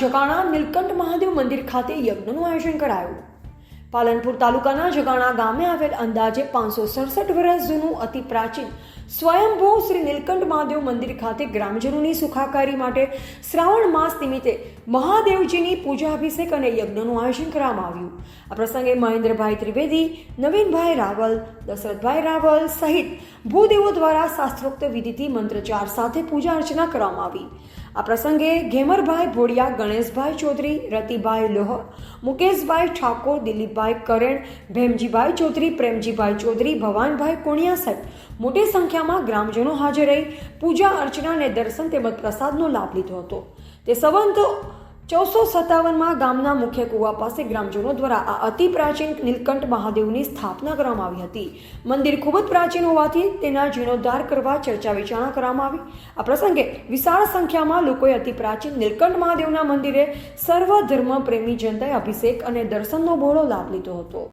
જગાણા નીલકંઠ મહાદેવ મંદિર ખાતે યજ્ઞનું આયોજન કરાયું. પાલનપુર તાલુકાના જગાણા ગામે આવેલ અંદાજે પાંચસો સડસઠ વર્ષ જૂનું અતિ પ્રાચીન સ્વયંભૂ શ્રી નીલકંઠ મહાદેવ મંદિર ખાતે ગ્રામજનોની સુખાકારી માટે શ્રાવણ માસ નિમિત્તે મહાદેવજીની પૂજા અભિષેક અને યજ્ઞનું આયોજન કરવામાં આવ્યું. આ પ્રસંગે મહેન્દ્રભાઈ ત્રિવેદી, નવીનભાઈ રાવલ, દશરથભાઈ રાવલ સહિત ભૂદેવો દ્વારા શાસ્ત્રોક્ત વિધિથી મંત્રચાર સાથે પૂજા અર્ચના કરવામાં આવી. આ પ્રસંગે ઘેમરભાઈ ભોડિયા ગણેશભાઈ ચૌધરી, રતિભાઈ લોહ મુકેશભાઈ ઠાકોર, દિલીપભાઈ કરેણ, ભેમજીભાઈ ચૌધરી, પ્રેમજીભાઈ ચૌધરી, ભવાનભાઈ કોણિયા સહિત મોટી સંખ્યામાં ગ્રામજનો હાજર રહી પૂજા અર્ચના અને દર્શન તેમજ પ્રસાદનો લાભ લીધો હતો. તે સંવંત ચૌદસો સત્તાવનમાં ગામના મુખ્ય કુવા પાસે ગ્રામજનો દ્વારા આ અતિ પ્રાચીન નીલકંઠ મહાદેવની સ્થાપના કરવામાં આવી હતી. મંદિર ખૂબ જ પ્રાચીન હોવાથી તેના જીર્ણોદ્ધાર કરવા ચર્ચા વિચારણા કરવામાં આવી. આ પ્રસંગે વિશાળ સંખ્યામાં લોકોએ અતિ પ્રાચીન નીલકંઠ મહાદેવના મંદિરે સર્વ ધર્મ પ્રેમી જનતાએ અભિષેક અને દર્શનનો બહોળો લાભ લીધો હતો.